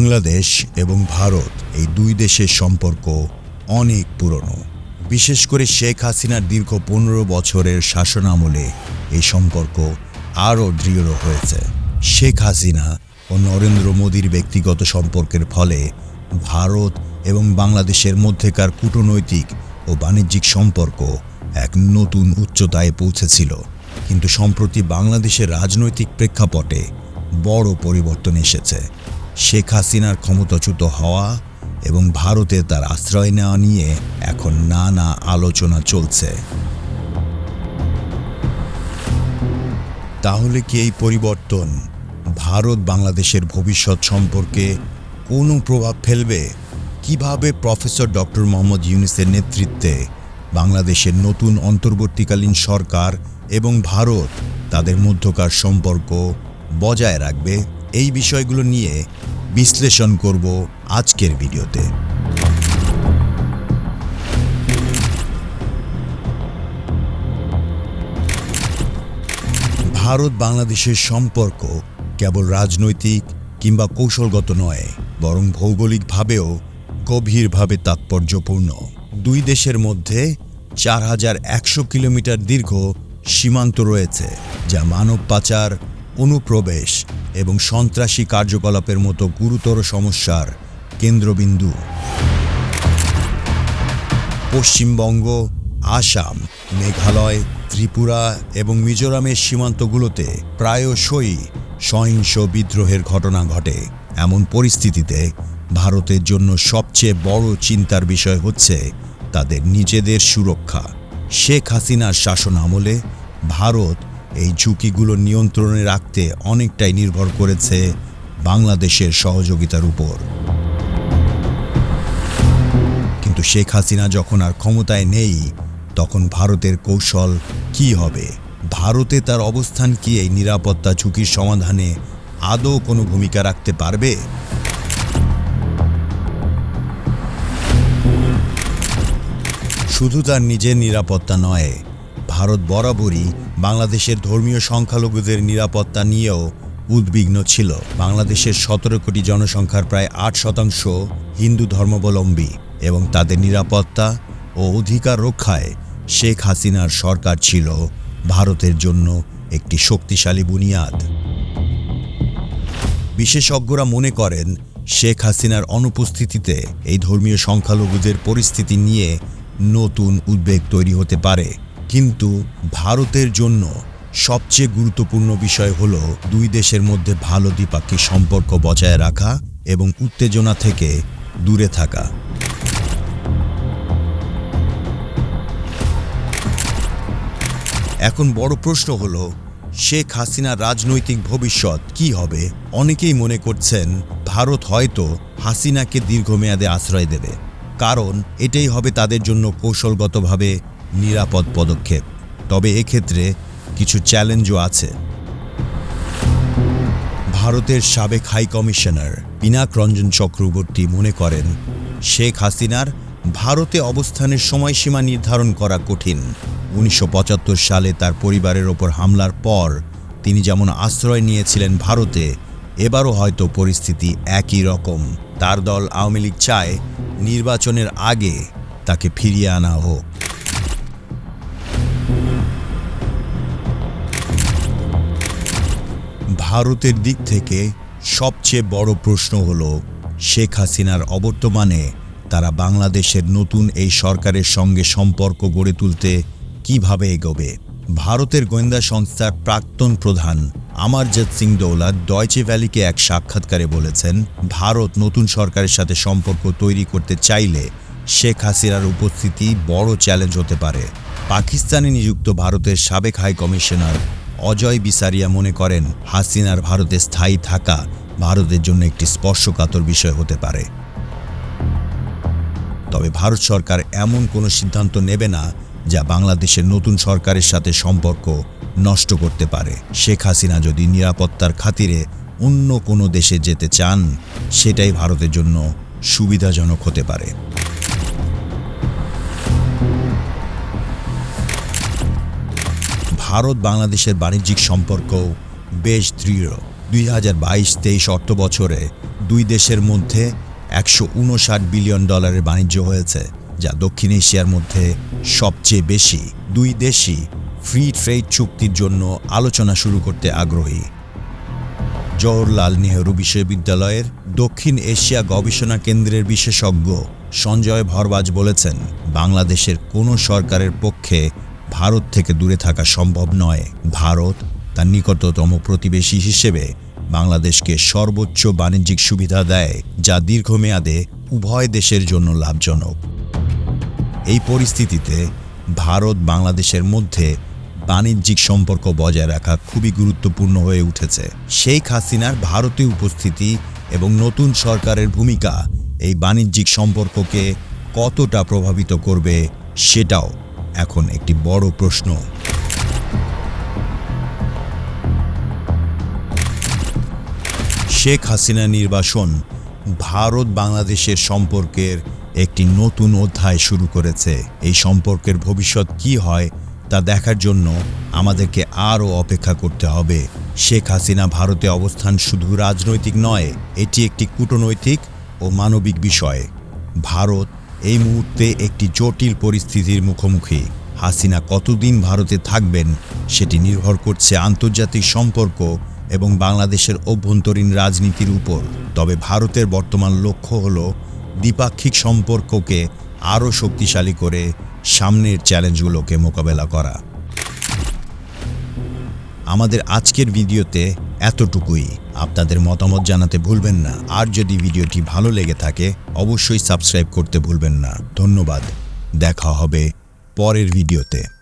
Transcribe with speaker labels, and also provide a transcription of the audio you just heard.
Speaker 1: বাংলাদেশ এবং ভারত এই দুই দেশের সম্পর্ক অনেক পুরনো। বিশেষ করে শেখ হাসিনার দীর্ঘ পনেরো বছরের শাসন আমলে এই সম্পর্ক আরও দৃঢ় হয়েছে। শেখ হাসিনা ও নরেন্দ্র মোদীর ব্যক্তিগত সম্পর্কের ফলে ভারত এবং বাংলাদেশের মধ্যেকার কূটনৈতিক ও বাণিজ্যিক সম্পর্ক এক নতুন উচ্চতায় পৌঁছেছিল। কিন্তু সম্প্রতি বাংলাদেশের রাজনৈতিক প্রেক্ষাপটে বড় পরিবর্তন এসেছে। শেখ হাসিনার ক্ষমতাচ্যুত হওয়া এবং ভারতে তার আশ্রয় নেওয়া নিয়ে এখন নানা আলোচনা চলছে। তাহলে কি এই পরিবর্তন ভারত বাংলাদেশের ভবিষ্যৎ সম্পর্কে কোনো প্রভাব ফেলবে? কীভাবে প্রফেসর ডক্টর মোহাম্মদ ইউনিসের নেতৃত্বে বাংলাদেশের নতুন অন্তর্বর্তীকালীন সরকার এবং ভারত তাদের মধ্যকার সম্পর্ক বজায় রাখবে? এই বিষয়গুলো নিয়ে বিশ্লেষণ করব আজকের ভিডিওতে। ভারত বাংলাদেশের সম্পর্ক কেবল রাজনৈতিক কিংবা কৌশলগত নয়, বরং ভৌগোলিকভাবেও গভীরভাবে তাৎপর্যপূর্ণ। দুই দেশের মধ্যে চার হাজার একশো কিলোমিটার দীর্ঘ সীমান্ত রয়েছে, যা মানব পাচার অনুপ্রবেশ এবং সন্ত্রাসী কার্যকলাপের মতো গুরুতর সমস্যার কেন্দ্রবিন্দু। পশ্চিমবঙ্গ, আসাম, মেঘালয়, ত্রিপুরা এবং মিজোরামের সীমান্তগুলোতে প্রায়শই সহিংস বিদ্রোহের ঘটনা ঘটে। এমন পরিস্থিতিতে ভারতের জন্য সবচেয়ে বড় চিন্তার বিষয় হচ্ছে তাদের নিজেদের সুরক্ষা। শেখ হাসিনার শাসন আমলে ভারত এই ঝুঁকিগুলো নিয়ন্ত্রণে রাখতে অনেকটাই নির্ভর করেছে বাংলাদেশের সহযোগিতার উপর। কিন্তু শেখ হাসিনা যখন আর ক্ষমতায় নেই, তখন ভারতের কৌশল কি হবে? ভারতে তার অবস্থান কি এই নিরাপত্তা ঝুঁকির সমাধানে আদৌ কোনো ভূমিকা রাখতে পারবে? শুধু তার নিজের নিরাপত্তা নয় ভারত বরাবরই বাংলাদেশের ধর্মীয় সংখ্যালঘুদের নিরাপত্তা নিয়েও উদ্বিগ্ন ছিল। বাংলাদেশের সতেরো কোটি জনসংখ্যার প্রায় আট শতাংশ হিন্দু ধর্মাবলম্বী এবং তাদের নিরাপত্তা ও অধিকার রক্ষায় শেখ হাসিনার সরকার ছিল ভারতের জন্য একটি শক্তিশালী বুনিয়াদ। বিশেষজ্ঞরা মনে করেন, শেখ হাসিনার অনুপস্থিতিতে এই ধর্মীয় সংখ্যালঘুদের পরিস্থিতি নিয়ে নতুন উদ্বেগ তৈরি হতে পারে। কিন্তু ভারতের জন্য সবচেয়ে গুরুত্বপূর্ণ বিষয় হল দুই দেশের মধ্যে ভালো দ্বিপাক্ষিক সম্পর্ক বজায় রাখা এবং উত্তেজনা থেকে দূরে থাকা। এখন বড় প্রশ্ন হলো, শেখ হাসিনার রাজনৈতিক ভবিষ্যৎ কি হবে? অনেকেই মনে করছেন ভারত হয়তো হাসিনাকে দীর্ঘমেয়াদে আশ্রয় দেবে। কারণ এটাই হবে তাদের জন্য কৌশলগতভাবে নিরাপদ পদক্ষেপ। তবে এক্ষেত্রে কিছু চ্যালেঞ্জও আছে। ভারতের সাবেক হাই কমিশনার পিনাক রঞ্জন চক্রবর্তী মনে করেন, শেখ হাসিনার ভারতে অবস্থানের সময়সীমা নির্ধারণ করা কঠিন। উনিশশো পঁচাত্তর সালে তার পরিবারের ওপর হামলার পর তিনি যেমন আশ্রয় নিয়েছিলেন ভারতে, এবারও হয়তো পরিস্থিতি একই রকম। তার দল আওয়ামী লীগ চায় নির্বাচনের আগে তাকে ফিরিয়ে আনা হোক। ভারতের দিক থেকে সবচেয়ে বড় প্রশ্ন হল, শেখ হাসিনার অবর্তমানে তারা বাংলাদেশের নতুন এই সরকারের সঙ্গে সম্পর্ক গড়ে তুলতে কীভাবে এগোবে? ভারতের গোয়েন্দা সংস্থার প্রাক্তন প্রধান আমারজাত সিং দৌলত ডয়চে ভ্যালিকে এক সাক্ষাৎকারে বলেছেন, ভারত নতুন সরকারের সাথে সম্পর্ক তৈরি করতে চাইলে শেখ হাসিনার উপস্থিতি বড় চ্যালেঞ্জ হতে পারে। পাকিস্তানে নিযুক্ত ভারতের সাবেক হাই কমিশনার অজয় বিসারিয়া মনে করেন, হাসিনার ভারতে স্থায়ী থাকা ভারতের জন্য একটি স্পর্শকাতর বিষয় হতে পারে। তবে ভারত সরকার এমন কোনো সিদ্ধান্ত নেবে না যা বাংলাদেশের নতুন সরকারের সাথে সম্পর্ক নষ্ট করতে পারে। শেখ হাসিনা যদি নিরাপত্তার খাতিরে অন্য কোনো দেশে যেতে চান, সেটাই ভারতের জন্য সুবিধাজনক হতে পারে। ভারত বাংলাদেশের বাণিজ্যিক সম্পর্ক বেশ দৃঢ়। দুই হাজার বাইশ তেইশ অর্থ বছরে দুই দেশের মধ্যে একশো উনষাট বিলিয়ন ডলারের বাণিজ্য হয়েছে, যা দক্ষিণ এশিয়ার মধ্যে সবচেয়ে বেশি। দুই দেশই ফ্রি ট্রেড চুক্তির জন্য আলোচনা শুরু করতে আগ্রহী। জওহরলাল নেহরু বিশ্ববিদ্যালয়ের দক্ষিণ এশিয়া গবেষণা কেন্দ্রের বিশেষজ্ঞ সঞ্জয় ভরবাজ বলেছেন, বাংলাদেশের কোনো সরকারের পক্ষে ভারত থেকে দূরে থাকা সম্ভব নয়। ভারত তার নিকটতম প্রতিবেশী হিসেবে বাংলাদেশকে সর্বোচ্চ বাণিজ্যিক সুবিধা দেয়, যা দীর্ঘমেয়াদে উভয় দেশের জন্য লাভজনক। এই পরিস্থিতিতে ভারত বাংলাদেশের মধ্যে বাণিজ্যিক সম্পর্ক বজায় রাখা খুবই গুরুত্বপূর্ণ হয়ে উঠেছে। শেখ হাসিনার ভারতে উপস্থিতি এবং নতুন সরকারের ভূমিকা এই বাণিজ্যিক সম্পর্ককে কতটা প্রভাবিত করবে সেটাও এখন একটি বড় প্রশ্ন। শেখ হাসিনা নির্বাসন ভারত বাংলাদেশের সম্পর্কের একটি নতুন অধ্যায় শুরু করেছে। এই সম্পর্কের ভবিষ্যৎ কি হয় তা দেখার জন্য আমাদেরকে আরও অপেক্ষা করতে হবে। শেখ হাসিনা ভারতে অবস্থান শুধু রাজনৈতিক নয়, এটি একটি কূটনৈতিক ও মানবিক বিষয়। ভারত এই মুহূর্তে একটি জটিল পরিস্থিতির মুখোমুখি। হাসিনা কতদিন ভারতে থাকবেন সেটি নির্ভর করছে আন্তর্জাতিক সম্পর্ক এবং বাংলাদেশের অভ্যন্তরীণ রাজনীতির উপর। তবে ভারতের বর্তমান লক্ষ্য হল দ্বিপাক্ষিক সম্পর্ককে আরও শক্তিশালী করে সামনের চ্যালেঞ্জগুলোকে মোকাবেলা করা। আমাদের আজকের ভিডিওতে এতটুকুই। আপনাদের মতামত জানাতে ভুলবেন না। আর যদি ভিডিওটি ভালো লেগে থাকে, অবশ্যই সাবস্ক্রাইব করতে ভুলবেন না। ধন্যবাদ। দেখা হবে পরের ভিডিওতে।